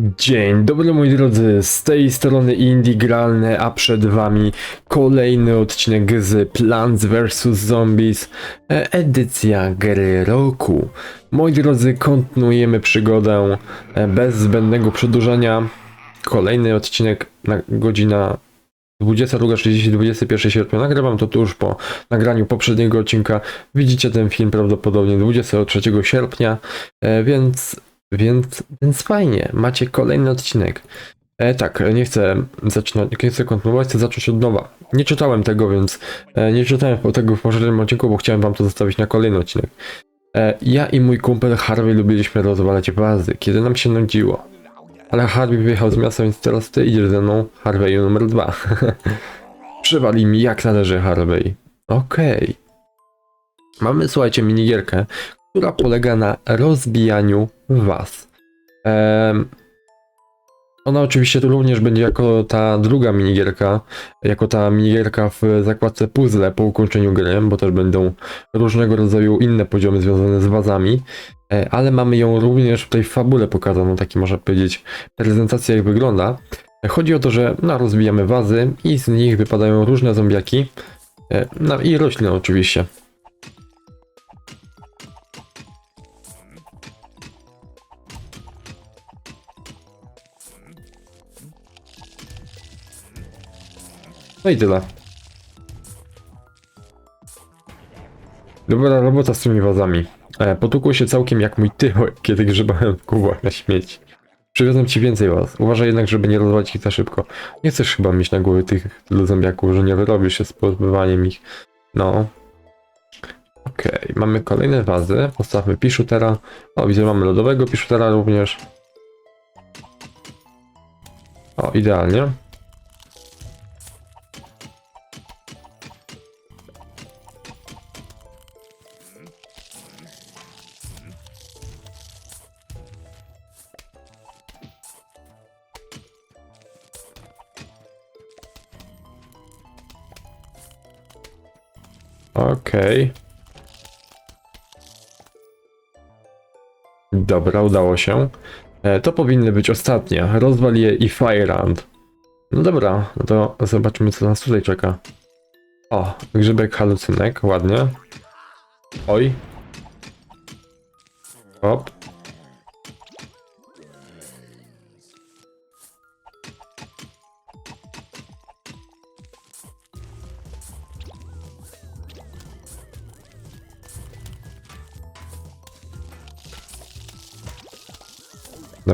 Dzień dobry moi drodzy, z tej strony Indie Gralne, a przed wami kolejny odcinek z Plants vs Zombies, e, edycja gry roku. Moi drodzy, kontynuujemy przygodę e, bez zbędnego przedłużania. Kolejny odcinek na godzina 22.30, 21 sierpnia. Nagrywam to tuż po nagraniu poprzedniego odcinka. Widzicie ten film prawdopodobnie 23 sierpnia, e, więc więc, więc fajnie, macie kolejny odcinek. E, tak, nie chcę zaczynać, nie chcę kontynuować, chcę zacząć od nowa. Nie czytałem tego, więc e, nie czytałem tego w poprzednim odcinku, bo chciałem wam to zostawić na kolejny odcinek. E, ja i mój kumpel Harvey lubiliśmy rozwalać bazy, kiedy nam się nudziło. Ale Harvey wyjechał z miasta, więc teraz ty idziesz ze mną, Harvey numer dwa. Przywali mi jak należy Harvey. Okej. Mamy, słuchajcie, minigierkę, która polega na rozbijaniu was. Em, ona oczywiście tu również będzie jako ta druga minigierka, jako ta minigierka w zakładce puzzle po ukończeniu gry, bo też będą różnego rodzaju inne poziomy związane z wazami, e, ale mamy ją również w fabule pokazaną, taki można powiedzieć prezentacja jak wygląda. E, Chodzi o to, że no, rozbijamy wazy i z nich wypadają różne zombiaki, e, no i rośliny oczywiście. No i tyle. Dobra robota z tymi wazami. E, potukło się całkiem jak mój tyłek, kiedy grzebałem w kubach na śmieci. Przywiozłem ci więcej was. Uważaj jednak, żeby nie rozwalić ich za szybko. Nie chcesz chyba mieć na głowie tych tylu zombiaków, że nie wyrobisz się z pozbywaniem ich. No. Okej, mamy kolejne wazy. Postawmy piszutera. O, widzę, mamy lodowego piszutera również. O, idealnie. Okej. Dobra, udało się. E, to powinny być ostatnie. Rozwal je i Firehand. No dobra, no to zobaczmy co nas tutaj czeka. O, grzybek halucynek, ładnie. Oj. Hop.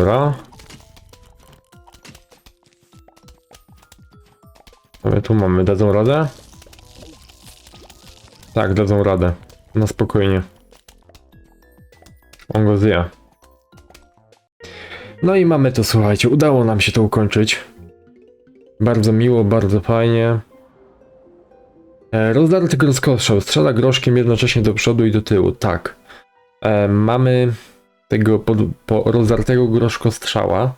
Dobra. My tu mamy? Dadzą radę? Tak, dadzą radę. Na spokojnie. On go zje. No i mamy to, słuchajcie. Udało nam się to ukończyć. Bardzo miło, bardzo fajnie. E, rozdarty groskostrzał. Strzela groszkiem jednocześnie do przodu i do tyłu. Tak. E, mamy tego pod, po rozdartego groszkostrzała,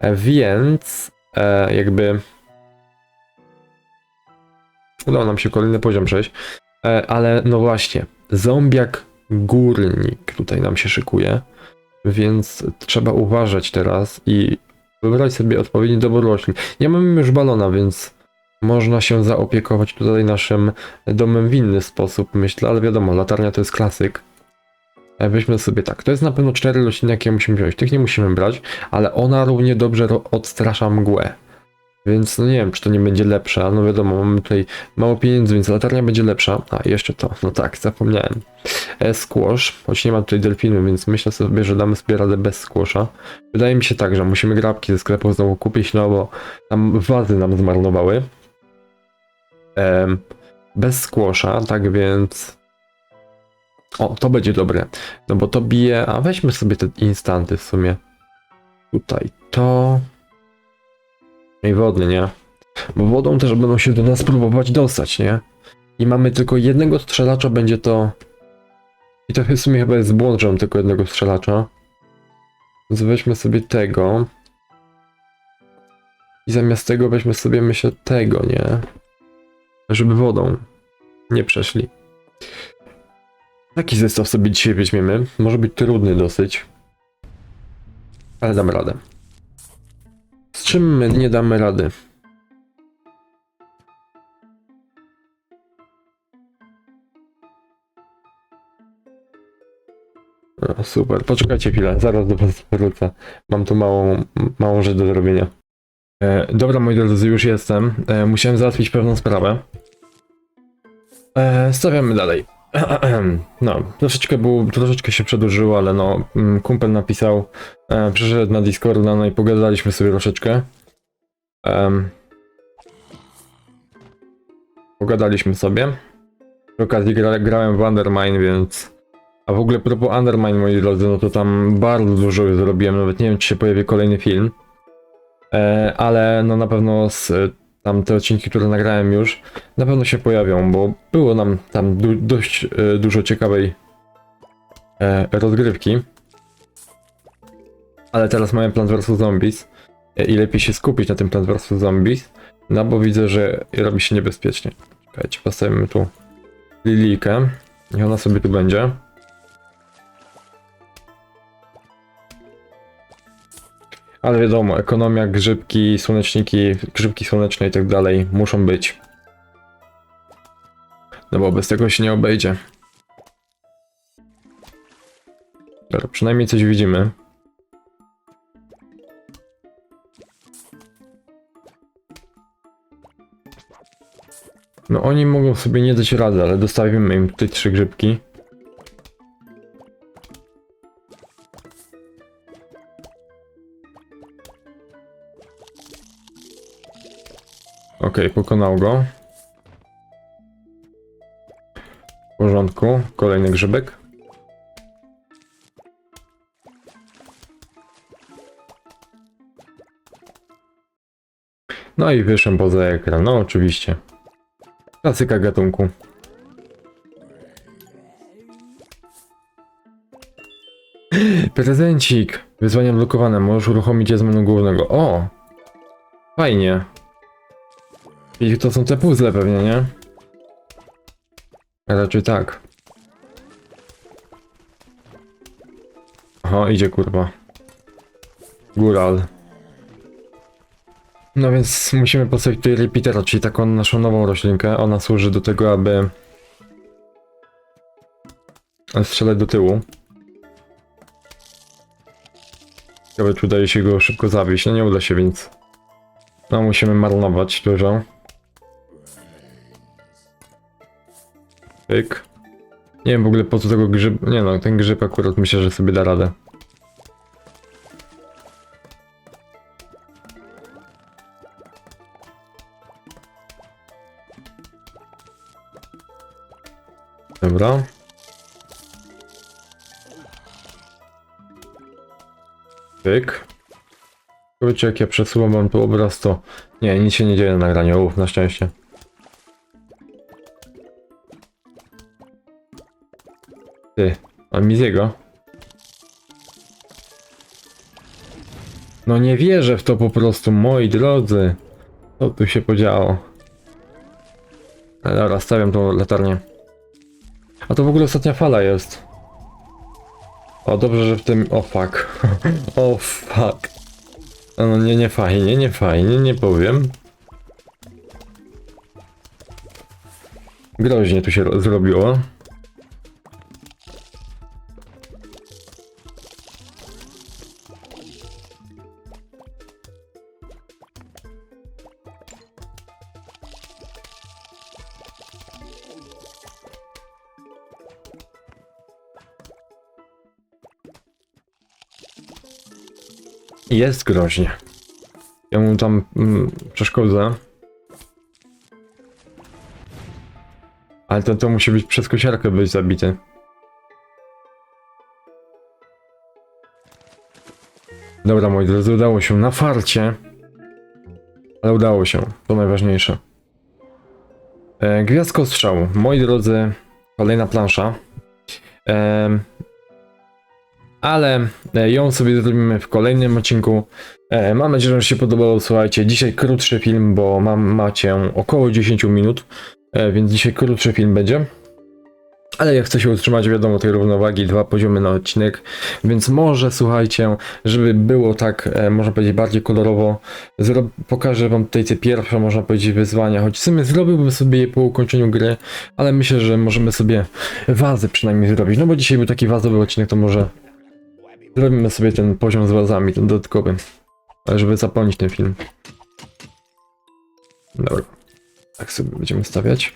e, więc e, jakby udało nam się kolejny poziom przejść, e, ale no właśnie, zombiak górnik tutaj nam się szykuje, więc trzeba uważać teraz i wybrać sobie odpowiedni dobór roślin. Nie mamy już balona, więc można się zaopiekować tutaj naszym domem w inny sposób, myślę, ale wiadomo, latarnia to jest klasyk. E, Weźmy sobie tak, to jest na pewno cztery rośliny, jakie musimy wziąć. Tych nie musimy brać, ale ona równie dobrze odstrasza mgłę. Więc no nie wiem, czy to nie będzie lepsze, no wiadomo, mamy tutaj mało pieniędzy, więc latarnia będzie lepsza. A, jeszcze to, no tak, zapomniałem. E, squash, choć nie ma tutaj delfinu, więc myślę sobie, że damy sobie radę bez squasha. Wydaje mi się tak, że musimy grabki ze sklepu znowu kupić, no bo tam wazy nam zmarnowały. Em, bez squasha, tak więc... O, to będzie dobre. No bo to bije. A weźmy sobie te instanty w sumie. Tutaj to. I wodny, nie? Bo wodą też będą się do nas próbować dostać, nie? I mamy tylko jednego strzelacza, będzie to. I to w sumie chyba jest błąd, że mam tylko jednego strzelacza. Więc weźmy sobie tego. I zamiast tego weźmy sobie, myślę, tego, nie? Żeby wodą nie przeszli. Taki zestaw sobie dzisiaj weźmiemy. Może być trudny dosyć. Ale dam radę. czym my nie damy rady? O, super, poczekajcie chwilę, zaraz do was wrócę. Mam tu małą, małą rzecz do zrobienia. E, dobra, moi drodzy, już jestem. E, musiałem załatwić pewną sprawę. E, stawiamy dalej. No, troszeczkę, było, troszeczkę się przedłużyło, ale no, mm, kumpel napisał, e, przyszedł na Discorda, no i pogadaliśmy sobie troszeczkę. Pogadaliśmy sobie. Przy okazji gra, grałem w Undermine, więc... A w ogóle propos Undermine, moi drodzy, no to tam bardzo dużo już zrobiłem, nawet nie wiem, czy się pojawi kolejny film. E, ale no na pewno z tam te odcinki, które nagrałem już, na pewno się pojawią, bo było nam tam du dość e, dużo ciekawej e, rozgrywki. Ale teraz mamy Plants vs Zombies e, i lepiej się skupić na tym Plants vs Zombies, no bo widzę, że robi się niebezpiecznie. Czekajcie, postawimy tu Lilijkę, niech ona sobie tu będzie. Ale wiadomo, ekonomia, grzybki, słoneczniki, grzybki słoneczne i tak dalej muszą być. No bo bez tego się nie obejdzie. Dobra, przynajmniej coś widzimy. No oni mogą sobie nie dać rady, ale dostawimy im tutaj trzy grzybki. Okej, pokonał go. W porządku, kolejny grzybek. No i wyszłem poza ekran, no oczywiście. Klasyka gatunku. Prezencik! Wyzwania blokowane, możesz uruchomić je z menu głównego. O! Fajnie. To są te puzzle pewnie, nie? Raczej tak. Aha, idzie kurwa. Góral. No więc musimy postawić tutaj repeatera, czyli taką naszą nową roślinkę. Ona służy do tego, aby strzelać do tyłu. Ciekawe, czy udaje się go szybko zabić. No nie uda się, więc no musimy marnować dużo. Pyk. Nie wiem w ogóle po co tego grzyb... Nie no, ten grzyb akurat myślę, że sobie da radę. Dobra. Pyk. Wiecie jak ja przesuwam wam tu obraz to... Nie, nic się nie dzieje na nagraniu, uff, na szczęście. Ty, a mi z jego? No nie wierzę w to po prostu, moi drodzy. Co tu się podziało? Ale dobra, stawiam tą latarnię. A to w ogóle ostatnia fala jest. O, dobrze, że w tym... O, fuck. o, fuck. No, no nie, nie fajnie, nie fajnie, nie powiem. Groźnie tu się ro- zrobiło. Jest groźnie. Ja mu tam mm, przeszkodzę. Ale to, to musi być przez kosiarkę być zabity. Dobra, moi drodzy, udało się na farcie. Ale udało się, to najważniejsze. E, gwiazdko strzału. Moi drodzy, kolejna plansza. E, ale e, ją sobie zrobimy w kolejnym odcinku. E, Mam nadzieję, że się podobało. Słuchajcie, dzisiaj krótszy film, bo mam, macie około 10 minut, e, więc dzisiaj krótszy film będzie. Ale ja chcę się utrzymać, wiadomo, tej równowagi, dwa poziomy na odcinek, więc może słuchajcie, żeby było tak, e, można powiedzieć, bardziej kolorowo, zro- pokażę wam tutaj te pierwsze, można powiedzieć, wyzwania, choć w sumie zrobiłbym sobie je po ukończeniu gry, ale myślę, że możemy sobie wazę przynajmniej zrobić, no bo dzisiaj był taki wazowy odcinek, to może zrobimy sobie ten poziom z wazami, ten dodatkowy, ale żeby zapełnić ten film. Dobra, tak sobie będziemy stawiać.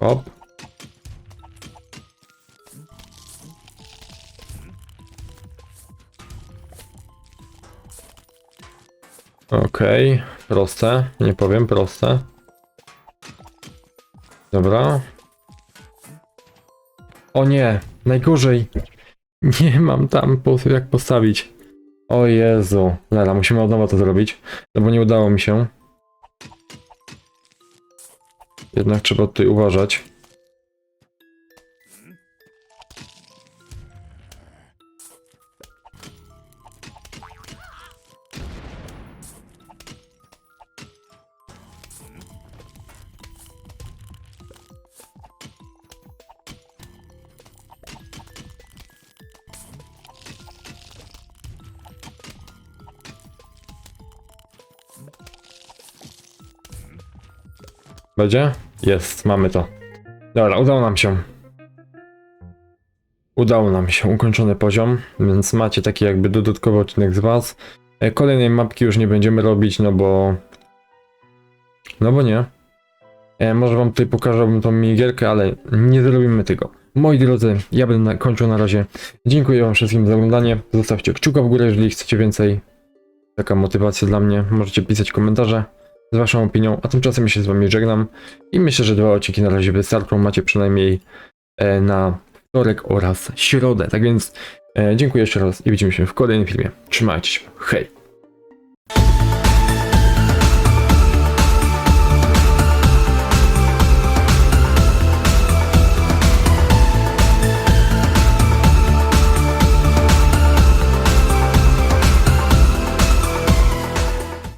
Hop. Okej, proste, nie powiem, proste. Dobra. O nie, najgorzej. Nie mam tam po, jak postawić. O Jezu. Dobra, musimy od nowa to zrobić, no bo nie udało mi się. Jednak trzeba tutaj uważać. Będzie? Jest, mamy to. Dobra, udało nam się. Udało nam się, ukończony poziom, więc macie taki jakby dodatkowy odcinek z was. E, Kolejnej mapki już nie będziemy robić, no bo... No bo nie. E, może wam tutaj pokażę tą minigierkę, ale nie zrobimy tego. Moi drodzy, ja będę na, kończył na razie. Dziękuję wam wszystkim za oglądanie. Zostawcie kciuka w górę, jeżeli chcecie więcej. Taka motywacja dla mnie. Możecie pisać komentarze z waszą opinią, a tymczasem ja się z wami żegnam i myślę, że dwa odcinki na razie wystarczą, macie przynajmniej e, na wtorek oraz środę, tak więc e, dziękuję jeszcze raz i widzimy się w kolejnym filmie. Trzymajcie się, hej!